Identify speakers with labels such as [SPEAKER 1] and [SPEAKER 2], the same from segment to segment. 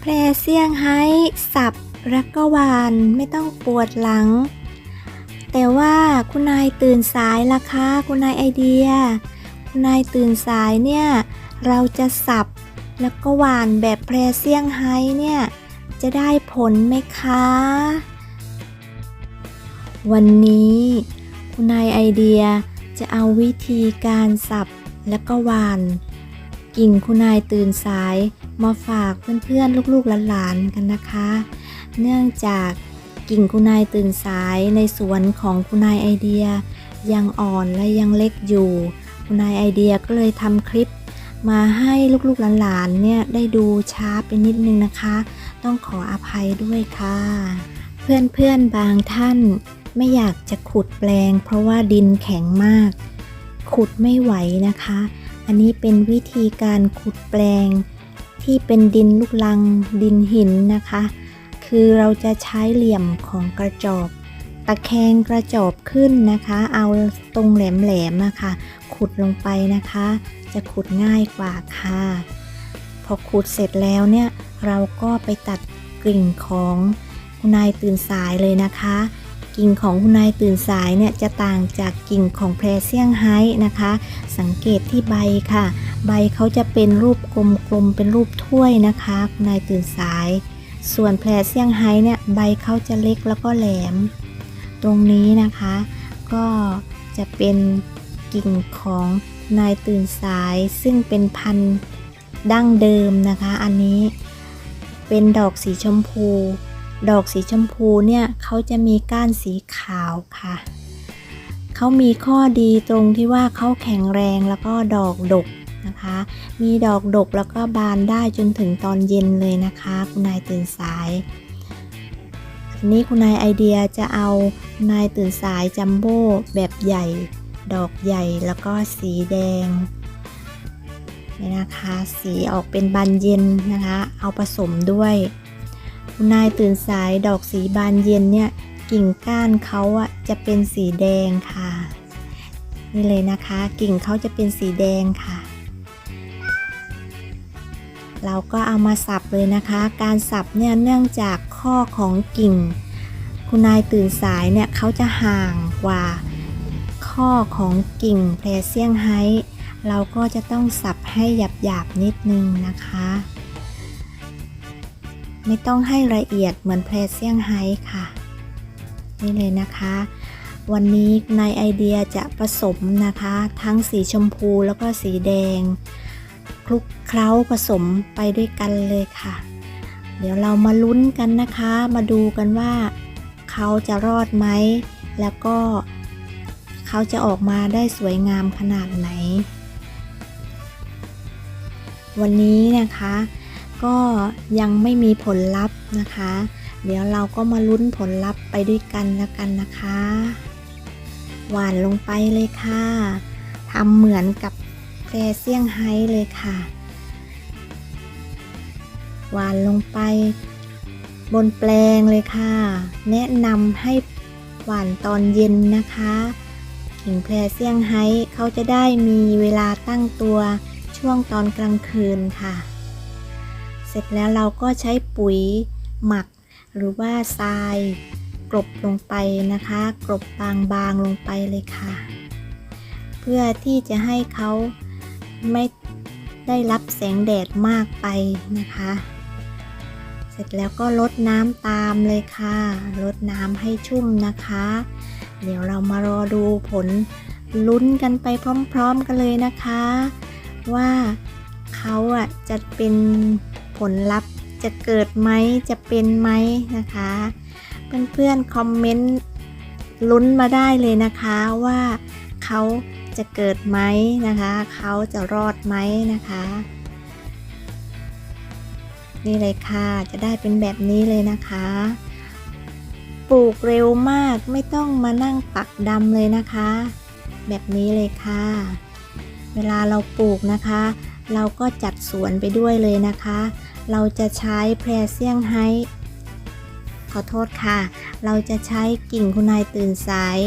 [SPEAKER 1] แพรเซี่ยงไฮ้สับแล้วก็หวานไม่ต้องปวดหลัง แต่ว่าคุณนายตื่นสายล่ะคะ คุณนายไอเดีย คุณนายตื่นสายเนี่ย เราจะสับแล้วก็หวานแบบแพรเซี่ยงไฮ้เนี่ย จะได้ผลไหมคะ วันนี้ คุณนายไอเดียจะเอาวิธีการสับแล้วก็หวาน กิ่งคุณนายตื่นสายมาฝากเพื่อนๆ ลูกๆหลานๆกันนะคะ เนื่องจากกิ่งคุณนายตื่นสายในสวนของคุณนายไอเดีย ยังอ่อนและยังเล็กอยู่ คุณนายไอเดียก็เลยทำคลิป มาให้ลูกๆหลานๆเนี่ยได้ดูช้าไปนิดนึงนะคะ ต้องขออภัยด้วยค่ะ เพื่อนๆบางท่านไม่อยากจะขุดแปลง เพราะว่าดินแข็งมาก ขุดไม่ไหวนะคะ อันนี้เป็นวิธีการขุดแปลง ที่เป็นดินลูกลังดินหินนะคะ คือเราจะใช้เหลี่ยมของกระจอบตะแคงกระจอบขึ้นนะคะ เอาตรงแหลมๆนะคะ ขุดลงไปนะคะ จะขุดง่ายกว่าค่ะ พอขุดเสร็จแล้วเนี่ย เราก็ไปตัดกลิ่งของคุณนายตื่นสายเลยนะคะ กิ่งของคุณนายตื่นสายเนี่ยจะต่างจากกิ่งของแพรเซี่ยงไฮ้นะคะ สังเกตที่ใบค่ะ ใบเขาจะเป็นรูปกลมๆเป็นรูปถ้วยนะคะคุณนายตื่นสาย ส่วนแพรเซี่ยงไฮ้เนี่ยใบเขาจะเล็กแล้วก็แหลม ตรงนี้นะคะ ก็จะเป็นกิ่งของนายตื่นสายซึ่งเป็นพันธุ์ดั้งเดิมนะคะ อันนี้เป็นดอกสีชมพู ดอกสีชมพูเนี่ยเขาจะมีก้านสีขาวค่ะ เขามีข้อดีตรงที่ว่าเขาแข็งแรงแล้วก็ดอกดกนะคะ มีดอกดกแล้วก็บานได้จนถึงตอนเย็นเลยนะคะ คุณนายตื่นสายทีนี้คุณนายไอเดียจะเอานายตื่นสายจัมโบ้แบบใหญ่ ดอกใหญ่แล้วก็สีแดงนี่นะคะ สีออกเป็นบานเย็นนะคะ เอาผสมด้วย นายตื่นสายดอกสีบานเย็นเนี่ยกิ่งก้านเขาอะจะเป็นสีแดงค่ะ นี่เลยนะคะ กิ่งเขาจะเป็นสีแดงค่ะ เราก็เอามาสับเลยนะคะ การสับเนี่ยเนื่องจากข้อของกิ่ง คุณนายตื่นสายเนี่ยเขาจะห่างกว่า ข้อของกิ่งแพรเซียงไฮเราก็จะต้องสับให้หยาบๆนิดนึงนะคะ ไม่ต้องให้ละเอียดเหมือนแพรเซี่ยงไฮ้ค่ะ นี่เลยนะคะ วันนี้ในไอเดียจะผสมนะคะ ทั้งสีชมพูแล้วก็สีแดง คลุกเคล้าผสมไปด้วยกันเลยค่ะ เดี๋ยวเรามาลุ้นกันนะคะ มาดูกันว่า เขาจะรอดไหม แล้วก็เขาจะออกมาได้สวยงามขนาดไหน วันนี้นะคะ ก็ยังไม่มีผลลัพธ์นะคะ เดี๋ยวเราก็มาลุ้นผลลัพธ์ไปด้วยกันแล้วกันนะคะ หวานลงไปเลยค่ะทำเหมือนกับแพรเซี่ยงไฮ้เลยค่ะ หวานลงไปบนแปลงเลยค่ะ แนะนำให้หวานตอนเย็นนะคะกิ่งแพรเซี่ยงไฮ้เขาจะได้มีเวลาตั้งตัวช่วงตอนกลางคืนค่ะ ร็จแล้วเราก็ใช้ปุ๋ยหมัก หรือว่าทรายกลบลงไปนะคะ กลบบางๆลงไปเลยค่ะ เพื่อที่จะให้เขาไม่ได้รับแสงแดดมากไปนะคะ เสร็จแล้วก็ลดน้ำตามเลยค่ะ ลดน้ำให้ชุ่มนะคะ เดี๋ยวเรามารอดูผลลุ้นกันไปพร้อม ๆ กันเลยนะคะ ว่าเขาอะจะเป็น ผลลัพธ์จะเกิดไหมจะเป็นไหมนะคะ เพื่อนๆคอมเมนต์ลุ้นมาได้เลยนะคะว่าเขาจะเกิดไหมนะคะเขาจะรอดไหมนะคะ นี่เลยค่ะจะได้เป็นแบบนี้เลยนะคะ ปลูกเร็วมากไม่ต้องมานั่งปักดำเลยนะคะ แบบนี้เลยค่ะ เวลาเราปลูกนะคะ เราก็จัดสวนไปด้วยเลยนะคะ เราจะใช้แพรเซียงไฮ้ขอโทษค่ะ เราจะใช้กิ่งคุณนายตื่นสาย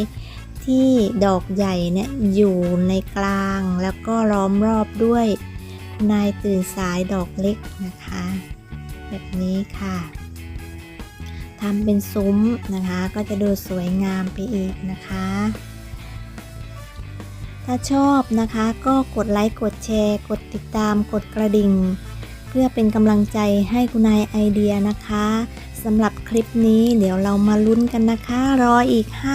[SPEAKER 1] ที่ดอกใหญ่เนี่ยอยู่ในกลางแล้วก็ล้อมรอบด้วยคุณนายตื่นสายดอกเล็กนะคะ แบบนี้ค่ะทำเป็นซุ้มนะคะก็จะดูสวยงามไปอีกนะคะ ถ้าชอบนะคะก็กดไลค์กดแชร์ กดติดตามกดกระดิ่ง เพื่อเป็นกำลังใจให้คุณนายไอเดียนะคะสำหรับคลิปนี้เดี๋ยวเรามาลุ้นกันนะคะ รออีก 5